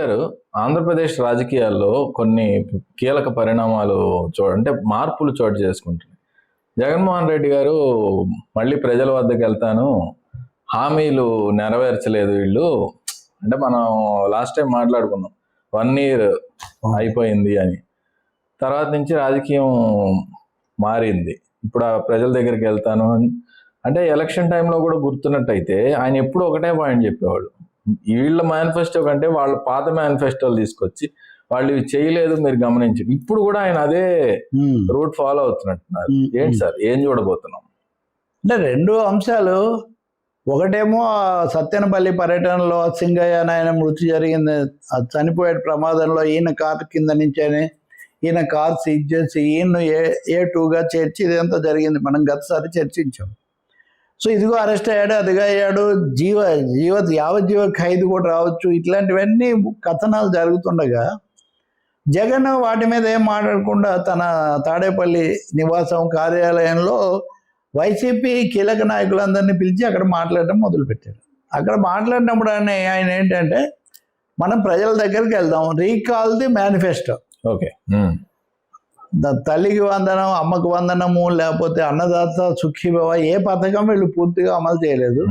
గారు ఆంధ్రప్రదేశ్ రాజకీయాల్లో కొన్ని కీలక పరిణామాలు చూ అంటే మార్పులు చోటు చేసుకుంటున్నాయి. జగన్మోహన్ రెడ్డి గారు మళ్ళీ ప్రజల వద్దకు వెళ్తాను హామీలు నెరవేర్చలేదు వీళ్ళు. అంటే మనం లాస్ట్ టైం మాట్లాడుకున్నాం వన్ ఇయర్ అయిపోయింది అని. తర్వాత నుంచి రాజకీయం మారింది. ఇప్పుడు ఆ ప్రజల దగ్గరికి వెళ్తాను అంటే ఎలక్షన్ టైంలో కూడా గుర్తున్నట్టయితే ఆయన ఎప్పుడు ఒకటే పాయింట్ చెప్పేవాడు వీళ్ళ మేనిఫెస్టో కంటే వాళ్ళ పాత మేనిఫెస్టోలు తీసుకొచ్చి వాళ్ళు ఇవి చేయలేదు మీరు గమనించి. ఇప్పుడు కూడా ఆయన అదే. రూట్ ఫాలో అవుతున్నట్టున్నారు. ఏంటి సార్? ఏం చూడబోతున్నాం? అంటే రెండు అంశాలు. ఒకటేమో సత్యనపల్లి పర్యటనలో సింగయ్య అని ఆయన మృతి జరిగింది. చనిపోయే ప్రమాదంలో ఈయన కారు కింద నుంచని ఈయన కార్ సీజ్ చేసి ఈయన ఏ ఏ టూగా చేర్చి ఇదంతా జరిగింది. మనం గతసారి చర్చించాం. సో ఇదిగో అరెస్ట్ అయ్యాడు అదిగా అయ్యాడు. జీవ జీవ యావజ్జీవ ఖైదు కూడా రావచ్చు. ఇట్లాంటివన్నీ కథనాలు జరుగుతుండగా జగన్ వాటి మీద ఏం మాట్లాడకుండా తన తాడేపల్లి నివాసం కార్యాలయంలో వైసీపీ కీలక నాయకులందరినీ పిలిచి అక్కడ మాట్లాడడం మొదలుపెట్టారు. అక్కడ మాట్లాడినప్పుడు ఆయన ఆయన ఏంటంటే మనం ప్రజల దగ్గరికి వెళ్దాం. Recall the manifesto. ఓకే. తల్లికి వందనం అమ్మకు వందనము లేకపోతే అన్నదాత సుఖీభవ ఏ పథకం వీళ్ళు పూర్తిగా అమలు చేయలేదు.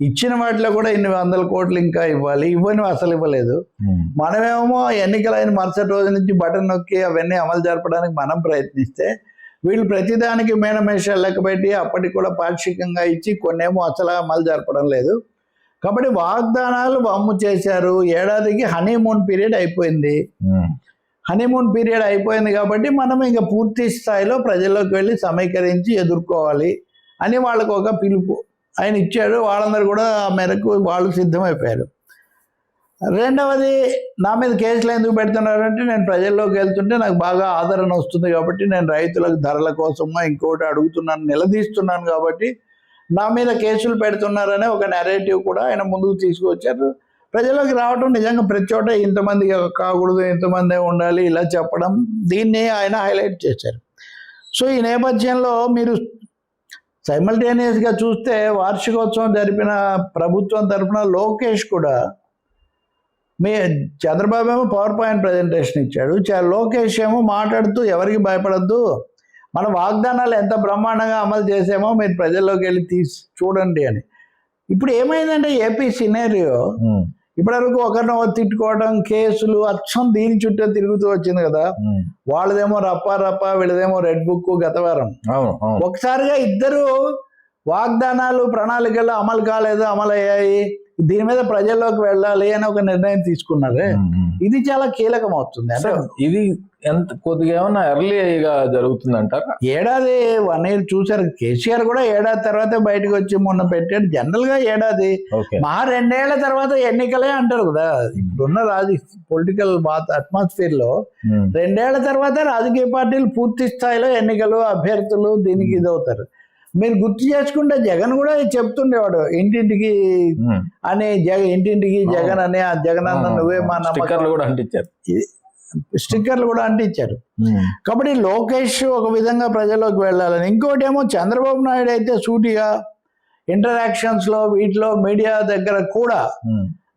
ఇచ్చిన వాటిలో కూడా ఇన్ని వందల కోట్లు ఇంకా ఇవ్వాలి ఇవ్వని అసలు ఇవ్వలేదు. మనమేమో ఎన్నికలైన మరుసటి రోజు నుంచి బటన్ నొక్కి అవన్నీ అమలు జరపడానికి మనం ప్రయత్నిస్తే వీళ్ళు ప్రతిదానికి మేనమేషాలు లెక్క పెట్టి అప్పటికి కూడా పాక్షికంగా ఇచ్చి కొన్నేమో అసలు అమలు జరపడం లేదు. కాబట్టి వాగ్దానాలు వమ్ము చేశారు. ఏడాదికి హనీమూన్ పీరియడ్ అయిపోయింది. హనీమూన్ పీరియడ్ అయిపోయింది కాబట్టి మనం ఇంకా పూర్తి స్థాయిలో ప్రజల్లోకి వెళ్ళి సమీకరించి ఎదుర్కోవాలి అని వాళ్ళకు ఒక పిలుపు. ఆయన ఇచ్చాడు. వాళ్ళందరూ కూడా ఆ మేరకు వాళ్ళు సిద్ధమైపోయారు. రెండవది నా మీద కేసులు ఎందుకు పెడుతున్నారంటే నేను ప్రజల్లోకి వెళ్తుంటే నాకు బాగా ఆదరణ వస్తుంది కాబట్టి నేను రైతులకు ధరల కోసమో ఇంకోటి అడుగుతున్నాను నిలదీస్తున్నాను కాబట్టి నా మీద కేసులు పెడుతున్నారనే ఒక నెరేటివ్ కూడా ఆయన ముందుకు తీసుకొచ్చారు. ప్రజల్లోకి రావడం నిజంగా ప్రతి చోట ఇంతమంది కాకూడదు ఇంతమందే ఉండాలి ఇలా చెప్పడం దీన్ని ఆయన హైలైట్ చేశారు. సో ఈ నేపథ్యంలో మీరు సైమల్టేనియస్గా చూస్తే వార్షికోత్సవం జరిపిన ప్రభుత్వం తరఫున లోకేష్ కూడా మీ చంద్రబాబు ఏమో పవర్ పాయింట్ ప్రజెంటేషన్ ఇచ్చాడు. లోకేష్ ఏమో మాట్లాడుతూ ఎవరికి భయపడద్దు మన వాగ్దానాలు ఎంత బ్రహ్మాండంగా అమలు చేసామో మీరు ప్రజల్లోకి వెళ్ళి తీసి చూడండి అని. ఇప్పుడు ఏమైందంటే ఏపీ సినేరియో ఇప్పటివరకు ఒకరిని ఒకరు తిట్టుకోవడం కేసులు అచ్చం దీని చుట్టూ తిరుగుతూ వచ్చింది కదా. వాళ్ళదేమో రప్ప రప్ప వీళ్ళదేమో రెడ్ బుక్ గత వారం. అవును అవును. ఒకసారిగా ఇద్దరు వాగ్దానాలు ప్రణాళికలు అమలు కాలేదు అమలు అయ్యాయి దీని మీద ప్రజల్లోకి వెళ్ళాలి అని ఒక నిర్ణయం తీసుకున్నారు. ఇది చాలా కీలకం అవుతుంది అంటే ఇది ఎంత కొద్దిగా ఏమన్నా ఎర్లీగా జరుగుతుందంటారా? ఏడాది వన్ ఇయర్ చూసారు కేసీఆర్ కూడా ఏడాది తర్వాత బయటకు వచ్చి మొన్న పెట్టాడు. జనరల్గా ఏడాది మా రెండేళ్ళ తర్వాత ఎన్నికలే అంటారు కదా. ఇప్పుడున్న రాజ పొలిటికల్ అట్మాస్ఫియర్లో రెండేళ్ళ తర్వాత రాజకీయ పార్టీలు పూర్తి స్థాయిలో ఎన్నికలు అభ్యర్థులు దీనికి ఇదవుతారు. మీరు గుర్తు చేసుకుంటే జగన్ కూడా చెప్తుండేవాడు ఇంటింటికి అని జగ ఇంటింటికి జగన్ అని ఆ జగన్ అన్న నువ్వే మా స్టిక్కర్లు కూడా అంటించారు. స్టిక్కర్లు కూడా అంటించారు. కాబట్టి లోకేష్ ఒక విధంగా ప్రజల్లోకి వెళ్ళాలని. ఇంకోటి ఏమో చంద్రబాబు నాయుడు అయితే సూటిగా ఇంటరాక్షన్స్లో వీటిలో మీడియా దగ్గర కూడా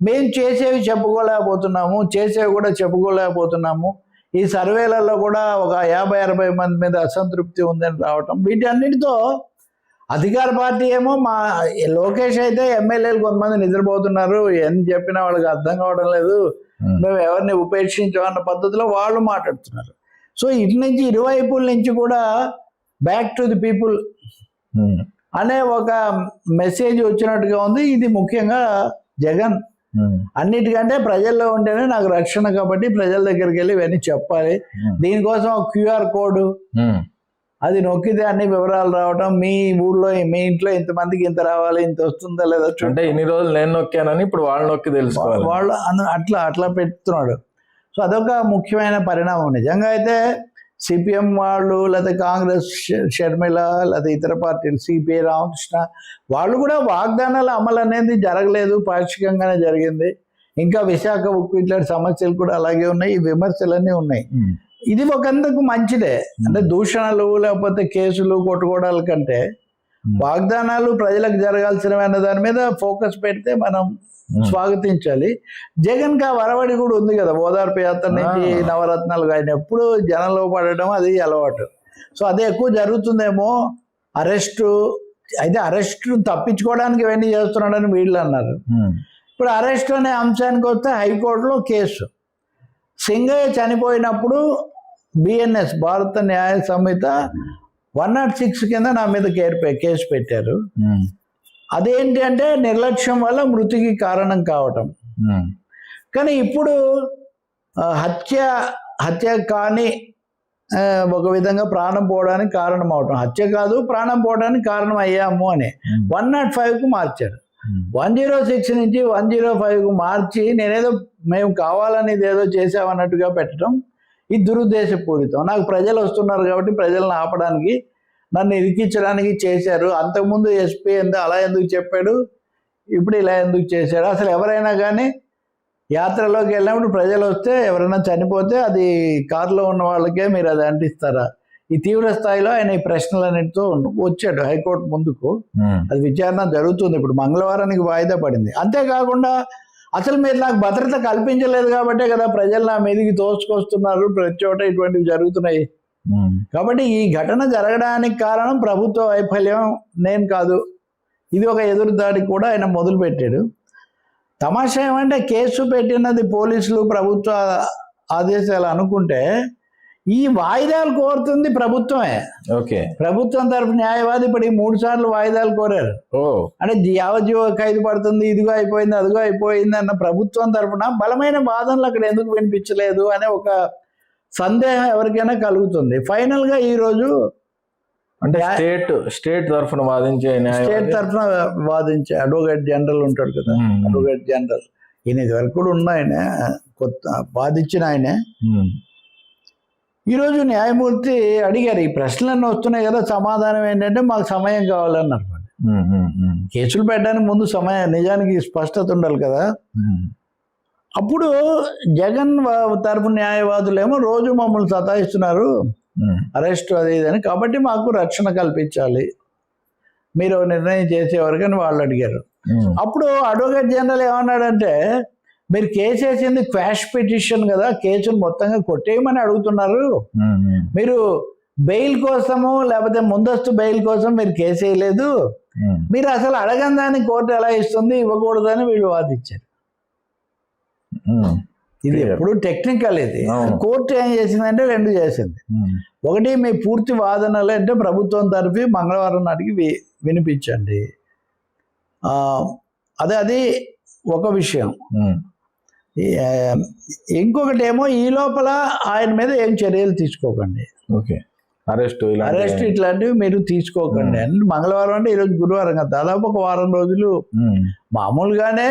మేము. చేసేవి చెప్పుకోలేకపోతున్నాము చేసేవి కూడా చెప్పుకోలేకపోతున్నాము. ఈ సర్వేలలో కూడా ఒక యాభై అరవై మంది మీద అసంతృప్తి ఉందని రావటం. వీటన్నిటితో అధికార పార్టీ ఏమో మా లోకేష్ అయితే ఎమ్మెల్యేలు కొంతమంది నిద్రపోతున్నారు. ఎన్ని చెప్పినా వాళ్ళకి అర్థం కావడం లేదు. మేము ఎవరిని ఉపేక్షించామన్న పద్ధతిలో వాళ్ళు మాట్లాడుతున్నారు. సో ఇటు నుంచి ఇరువైపుల నుంచి కూడా బ్యాక్ టు ది పీపుల్ అనే ఒక మెసేజ్ వచ్చినట్టుగా ఉంది. ఇది ముఖ్యంగా జగన్. అన్నిటికంటే ప్రజల్లో ఉంటేనే నాకు రక్షణ కాబట్టి ప్రజల దగ్గరికి వెళ్ళి ఇవన్నీ చెప్పాలి. దీనికోసం ఒక క్యూఆర్ కోడ్. అది నొక్కితే అన్ని వివరాలు రావటం మీ ఊర్లో మీ ఇంట్లో ఇంతమందికి ఇంత రావాలి ఇంత వస్తుందా లేదా అంటే ఇన్ని రోజులు నేను నొక్కానని ఇప్పుడు వాళ్ళు నొక్కి తెలుసుకోవాలి. వాళ్ళు అట్లా అట్లా పెడుతున్నాడు. సో అదొక ముఖ్యమైన పరిణామం. నిజంగా అయితే సిపిఎం వాళ్ళు లేదా కాంగ్రెస్ షర్మిల లేదా ఇతర పార్టీలు సిపిఐ రామకృష్ణ వాళ్ళు కూడా వాగ్దానాల అమలు అనేది జరగలేదు. పాక్షికంగానే జరిగింది. ఇంకా విశాఖ ఉక్కు ఇట్లాంటి సమస్యలు కూడా అలాగే ఉన్నాయి. ఈ విమర్శలన్నీ ఉన్నాయి. ఇది ఒకందుకు మంచిదే? అంటే దూషణలు లేకపోతే కేసులు కొట్టుకోవడాల కంటే వాగ్దానాలు ప్రజలకు జరగాల్సినవి అన్న దాని మీద ఫోకస్ పెడితే మనం. స్వాగతించాలి. జగన్ కా వరవడి కూడా ఉంది కదా ఓదార్పు యాత్ర నుంచి. నవరత్నాలు. ఆయన ఎప్పుడు జనంలో పడడం అది అలవాటు. సో అదే ఎక్కువ జరుగుతుందేమో అరెస్టు అయితే అరెస్ట్ తప్పించుకోవడానికి ఇవన్నీ చేస్తున్నాడని వీళ్ళు అన్నారు. ఇప్పుడు అరెస్ట్ అనే అంశానికి వస్తే హైకోర్టులో కేసు. సింగయ్య చనిపోయినప్పుడు బిఎన్ఎస్ భారత న్యాయ సంహిత వన్ నాట్ సిక్స్ కింద నా మీద కేర్ కేసు పెట్టారు ఉమ్. అదేంటి అంటే నిర్లక్ష్యం వల్ల మృతికి కారణం కావటం ఉమ్. కానీ ఇప్పుడు హత్య హత్య కాని ఒక విధంగా ప్రాణం పోవడానికి కారణం అవటం హత్య కాదు ప్రాణం పోవడానికి కారణం అయ్యాము అని. వన్ నాట్ ఫైవ్కు మార్చారు. వన్ జీరో సిక్స్ నుంచి వన్ జీరో ఫైవ్కు మార్చి నేనేదో మేము కావాలని ఇదేదో చేసామన్నట్టుగా పెట్టడం ఇది దురుద్దేశపూరితం. నాకు ప్రజలు వస్తున్నారు కాబట్టి ప్రజలను ఆపడానికి నన్ను ఇరికించడానికి చేశారు. అంతకుముందు ఎస్పీ ఎందు అలా ఎందుకు చెప్పాడు? ఇప్పుడు ఇలా ఎందుకు చేశాడు? అసలు ఎవరైనా కానీ యాత్రలోకి వెళ్ళినప్పుడు ప్రజలు వస్తే ఎవరైనా చనిపోతే అది కారులో ఉన్న వాళ్ళకే మీరు అది అంటిస్తారా? ఈ తీవ్ర స్థాయిలో ఆయన ఈ ప్రశ్నలన్నిటితో వచ్చాడు హైకోర్టు ముందుకు. అది విచారణ జరుగుతుంది. ఇప్పుడు మంగళవారానికి వాయిదా పడింది. అంతేకాకుండా అసలు మీరు నాకు భద్రత కల్పించలేదు కాబట్టే కదా ప్రజలు నా మీదకి తోసుకొస్తున్నారు. ప్రతి చోట ఇటువంటివి జరుగుతున్నాయి. ఉమ్. కాబట్టి ఈ ఘటన జరగడానికి కారణం ప్రభుత్వ వైఫల్యం నేను కాదు. ఇది ఒక ఎదురుదాడి కూడా ఆయన మొదలుపెట్టాడు. తమాషా ఏమంటే కేసు పెట్టినది పోలీసులు ప్రభుత్వ ఆదేశాలు అనుకుంటే ఈ వాయిదాలు కోరుతుంది ప్రభుత్వమే. ఓకే. ప్రభుత్వం తరఫు న్యాయవాది ఇప్పుడు ఈ మూడు సార్లు వాయిదాలు కోరారు. ఓ. అంటే యావజ్జీవ ఖైదు పడుతుంది ఇదిగో అయిపోయింది అదిగో అయిపోయింది అన్న ప్రభుత్వం తరఫున బలమైన వాదనలు అక్కడ ఎందుకు వినిపించలేదు అనే ఒక సందేహం ఎవరికైనా కలుగుతుంది. ఫైనల్గా ఈ రోజు అంటే స్టేట్ స్టేట్ తరఫున వాదించే స్టేట్ తరఫున వాదించే అడ్వకేట్ జనరల్ ఉంటాడు కదా. Advocate general. ఈయన ఇది వరకు కూడా ఉన్న ఆయన కొత్త వాదించిన ఆయనే. ఈరోజు న్యాయమూర్తి అడిగారు ఈ ప్రశ్నలన్నీ వస్తున్నాయి కదా సమాధానం ఏంటంటే మాకు సమయం కావాలన్నారు. కేసులు పెట్టడానికి ముందు సమయం నిజానికి స్పష్టత ఉండాలి కదా. అప్పుడు జగన్ తరపు న్యాయవాదులేమో రోజు మమ్మల్ని సతాయిస్తున్నారు. అరెస్ట్ అది ఇది అని కాబట్టి మాకు రక్షణ కల్పించాలి మీరు నిర్ణయం చేసేవారు వాళ్ళు అడిగారు. అప్పుడు అడ్వకేట్ జనరల్ ఏమన్నాడంటే మీరు కేసు వేసింది క్వాష్ పిటిషన్ కదా కేసును మొత్తంగా కొట్టేయమని అడుగుతున్నారు. మీరు బెయిల్ కోసము లేకపోతే ముందస్తు బెయిల్ కోసం మీరు కేసు వేయలేదు. మీరు అసలు అడగని దాన్ని కోర్టు ఎలా ఇస్తుంది ఇవ్వకూడదని వీళ్ళు వాదించారు. ఇది. ఎప్పుడు టెక్నికల్ ఇది. కోర్టు ఏం చేసిందంటే రెండు చేసింది. ఒకటి మీ పూర్తి వాదనలు అంటే ప్రభుత్వం తరఫు మంగళవారం నాటికి వి వినిపించండి ఆ, అదే అది ఒక విషయం ఇంకొకటి ఏమో ఈ లోపల ఆయన మీద ఏం చర్యలు తీసుకోకండి ఓకే అరెస్ట్ అరెస్ట్ ఇట్లాంటివి మీరు తీసుకోకండి. అంటే మంగళవారం అంటే ఈరోజు గురువారం కదా దాదాపు ఒక వారం రోజులు. మామూలుగానే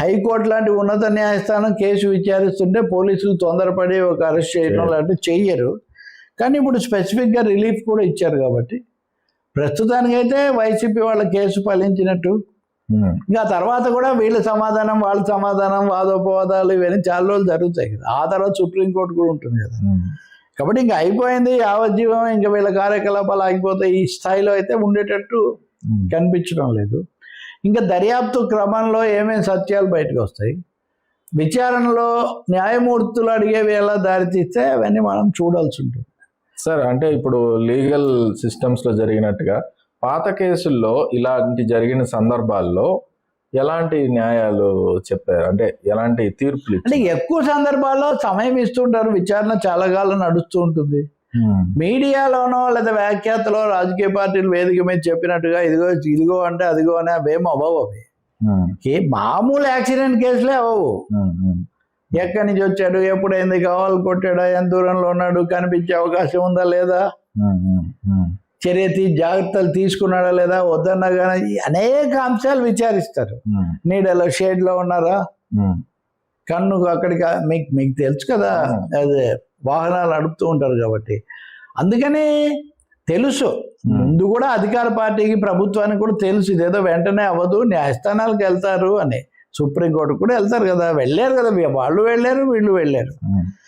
హైకోర్టు లాంటి ఉన్నత న్యాయస్థానం కేసు విచారిస్తుంటే పోలీసులు తొందరపడి ఒక అరెస్ట్ చేయడం. లాంటివి చెయ్యరు కానీ ఇప్పుడు స్పెసిఫిక్గా రిలీఫ్ కూడా ఇచ్చారు కాబట్టి ప్రస్తుతానికైతే వైసీపీ వాళ్ళ కేసు ఫలించినట్టు. ఇంకా తర్వాత కూడా వీళ్ళ సమాధానం వాళ్ళ సమాధానం వాదోపవాదాలు ఇవన్నీ చాలా రోజులు జరుగుతాయి కదా. ఆ తర్వాత సుప్రీంకోర్టు కూడా ఉంటుంది కదా. కాబట్టి ఇంకా అయిపోయింది యావజ్జీవం ఇంకా వీళ్ళ కార్యకలాపాలు ఆగిపోతాయి. ఈ స్థాయిలో అయితే ఉండేటట్టు. కనిపించడం లేదు. ఇంకా దర్యాప్తు క్రమంలో ఏమేమి సత్యాలు బయటకు వస్తాయి? విచారణలో న్యాయమూర్తులు అడిగేవి ఎలా దారితీస్తే అవన్నీ మనం చూడాల్సి ఉంటుంది. సార్ అంటే ఇప్పుడు లీగల్ సిస్టమ్స్లో జరిగినట్టుగా పాత కేసుల్లో ఇలాంటి జరిగిన సందర్భాల్లో ఎలాంటి న్యాయాలు చెప్పారు అంటే ఎలాంటి తీర్పులు అంటే? ఎక్కువ సందర్భాల్లో సమయం ఇస్తుంటారు విచారణ చాలా కాలం నడుస్తూ ఉంటుంది. మీడియాలోనో లేదా వ్యాఖ్యాతలో రాజకీయ పార్టీలు వేదిక మీద చెప్పినట్టుగా ఇదిగో ఇదిగో అంటే అదిగో అని అవేం అవ్వవు అవి మామూలు యాక్సిడెంట్ కేసులే అవ్వవు. ఉమ్. ఎక్కడి నుంచి వచ్చాడు ఎప్పుడైంది కావాలి కొట్టాడా ఎంత దూరంలో ఉన్నాడు కనిపించే అవకాశం ఉందా లేదా. చర్య తీ జాగ్రత్తలు తీసుకున్నాడా లేదా వద్దన్నా కానీ అనేక అంశాలు విచారిస్తారు. నీడలో షేడ్లో ఉన్నారా. కన్ను అక్కడికి మీకు మీకు తెలుసు కదా. అదే వాహనాలు నడుపుతూ ఉంటారు కాబట్టి అందుకని తెలుసు. ముందు కూడా అధికార పార్టీకి ప్రభుత్వానికి కూడా తెలుసు ఇదేదో వెంటనే అవ్వదు న్యాయస్థానాలకు వెళ్తారు అని సుప్రీంకోర్టు కూడా వెళ్తారు కదా వెళ్ళారు కదా వాళ్ళు వెళ్ళారు వీళ్ళు వెళ్ళారు.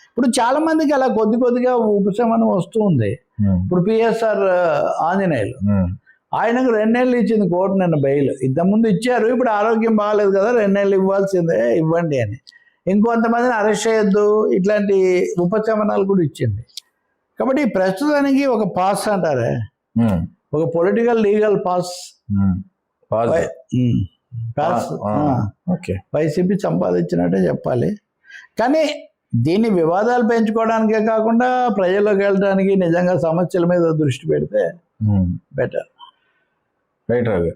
ఇప్పుడు చాలా మందికి అలా కొద్ది కొద్దిగా ఉపశమనం వస్తూ ఉంది ఉమ్. ఇప్పుడు పిఎస్ఆర్ ఆంజనేయులు. ఉమ్. ఆయనకు రెండేళ్ళు ఇచ్చింది కోర్టు నిన్న బెయిల్. ఇంతకుముందు ఇచ్చారు ఇప్పుడు ఆరోగ్యం బాగాలేదు కదా రెండేళ్ళు ఇవ్వాల్సిందే ఇవ్వండి అని. ఇంకొంతమందిని అరెస్ట్ చేయొద్దు ఇట్లాంటి ఉపశమనాలు కూడా ఇచ్చింది. కాబట్టి ప్రస్తుతానికి ఒక పాస్ అంటారే? ఉమ్, ఒక పొలిటికల్ లీగల్ పాస్. పాస్ ఆ, ఆ. ఓకే వైసీపీ సంపాదించినట్టే చెప్పాలి. కానీ దీన్ని వివాదాలు పెంచుకోవడానికే కాకుండా ప్రజల్లోకి వెళ్ళడానికి నిజంగా సమస్యల మీద దృష్టి పెడితే. Better right Ravi